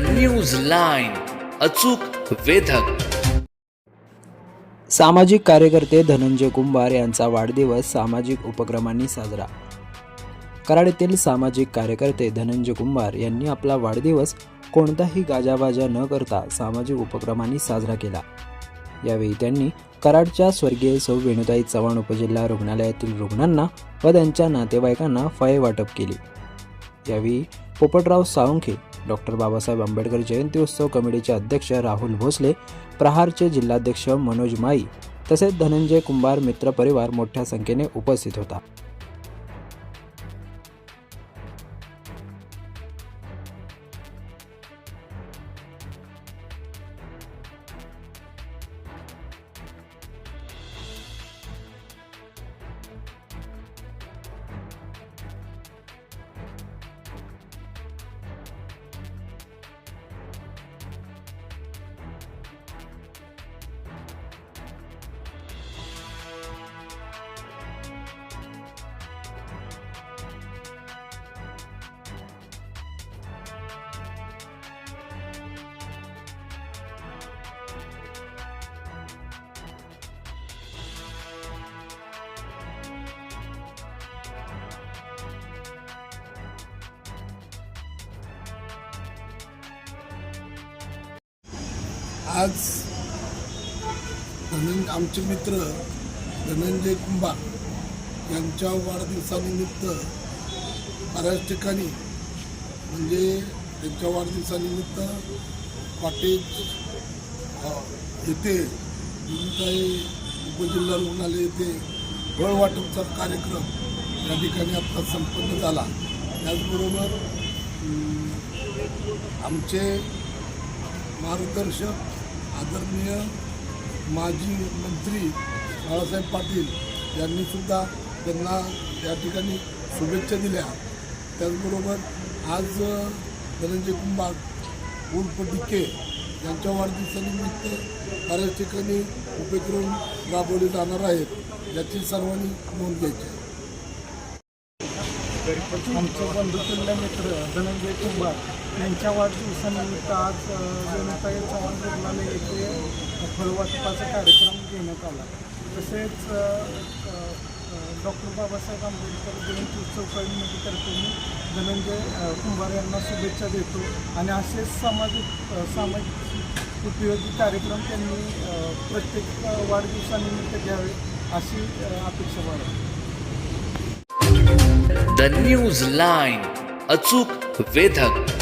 News line अचूक वेधक. सामाजिक कार्यकर्ते धनंजय कुंभार यांचा वाढदिवस सामाजिक उपक्रमांनी साजरा. कराड येथील सामाजिक कार्यकर्ते धनंजय कुंभार यांनी आपला वाढदिवस कोणताही गाजाबाजा न करता सामाजिक उपक्रमांनी साजरा केला. यावेळी त्यांनी कराडच्या स्वर्गीय सौ वेणुताई चव्हाण उपजिल्हा रुग्णालयातील रुग्णांना व त्यांच्या नातेवाईकांना फळे वाटप केली. यावेळी पोपटराव साळुंखे डॉक्टर बाबासाहेब आंबेडकर जयंती उत्सव कमिटीचे अध्यक्ष राहुल भोसले प्रहारचे जिल्हाध्यक्ष मनोज माई तसेच धनंजय कुंभार मित्र परिवार मोठ्या संख्येने उपस्थित होता. आज धनंजय आमचे मित्र धनंजय कुंभार यांच्या वाढदिवसानिमित्त बऱ्याच ठिकाणी म्हणजे त्यांच्या वाढदिवसानिमित्त कॉटेज येथे काही उपजिल्हा रुग्णालय येथे फळ वाटपचा कार्यक्रम या ठिकाणी आत्ता संपन्न झाला. त्याचबरोबर आमचे मार्गदर्शक आदरणीय माजी मंत्री बाळासाहेब पाटील यांनी सुद्धा त्यांना या ठिकाणी शुभेच्छा दिल्या. त्याचबरोबर आज धनंजय कुंभार उर्फ डिके यांच्या वाढदिवसानिमित्त बऱ्याच ठिकाणी उपक्रम राबवले जाणार आहेत याची सर्वांनी नोंद घ्यायची आमचे बंधुतुल्य मित्र धनंजय कुंभार यांच्या वाढदिवसानिमित्त आज अ, वेणुताई चव्हाण रुग्णालय येथे फळवाटपाचा कार्यक्रम घेण्यात आला. तसेच डॉक्टर बाबासाहेब आंबेडकर जयंती उत्सव कमिटीतर्फे मी धनंजय कुंभार यांना शुभेच्छा देतो. आणि असेच सामाजिक सामाजिक उपयोगी कार्यक्रम त्यांनी प्रत्येक वाढदिवसानिमित्त घ्यावे अशी अपेक्षा बाळगतो. द न्यूज लाईन अचूक वेधक.